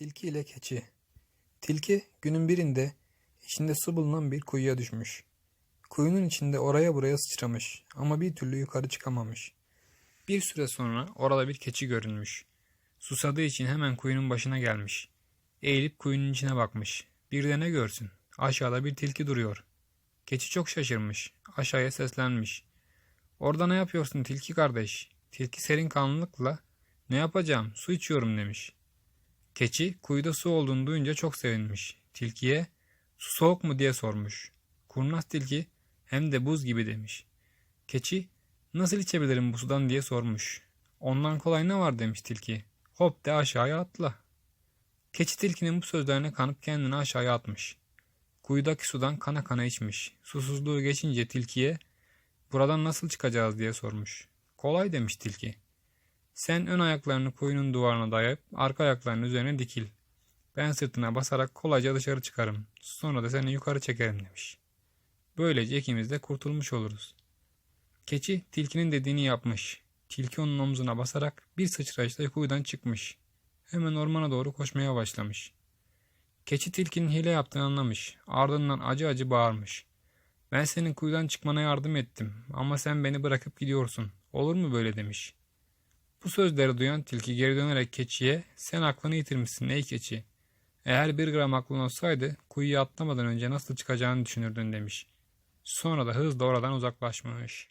Tilki ile keçi. Tilki günün birinde içinde su bulunan bir kuyuya düşmüş. Kuyunun içinde oraya buraya sıçramış ama bir türlü yukarı çıkamamış. Bir süre sonra orada bir keçi görünmüş. Susadığı için hemen kuyunun başına gelmiş. Eğilip kuyunun içine bakmış. Bir de ne görsün? Aşağıda bir tilki duruyor. Keçi çok şaşırmış. Aşağıya seslenmiş. Orada ne yapıyorsun tilki kardeş? Tilki serin kanlılıkla ne yapacağım su içiyorum demiş. Keçi kuyuda su olduğunu duyunca çok sevinmiş. Tilkiye su soğuk mu diye sormuş. Kurnaz tilki hem de buz gibi demiş. Keçi nasıl içebilirim bu sudan diye sormuş. Ondan kolay ne var demiş tilki. Hop de aşağıya atla. Keçi tilkinin bu sözlerine kanıp kendini aşağıya atmış. Kuyudaki sudan kana kana içmiş. Susuzluğu geçince tilkiye buradan nasıl çıkacağız diye sormuş. Kolay demiş tilki. Sen ön ayaklarını kuyunun duvarına dayayıp arka ayaklarının üzerine dikil. Ben sırtına basarak kolayca dışarı çıkarım. Sonra da seni yukarı çekerim demiş. Böylece ikimiz de kurtulmuş oluruz. Keçi tilkinin dediğini yapmış. Tilki onun omzuna basarak bir sıçrayışla kuyudan çıkmış. Hemen ormana doğru koşmaya başlamış. Keçi tilkinin hile yaptığını anlamış. Ardından acı acı bağırmış. Ben senin kuyudan çıkmana yardım ettim ama sen beni bırakıp gidiyorsun. Olur mu böyle demiş. Bu sözleri duyan tilki geri dönerek keçiye sen aklını yitirmişsin ey keçi. Eğer bir gram aklın olsaydı kuyuya atlamadan önce nasıl çıkacağını düşünürdün demiş. Sonra da hızla oradan uzaklaşmış.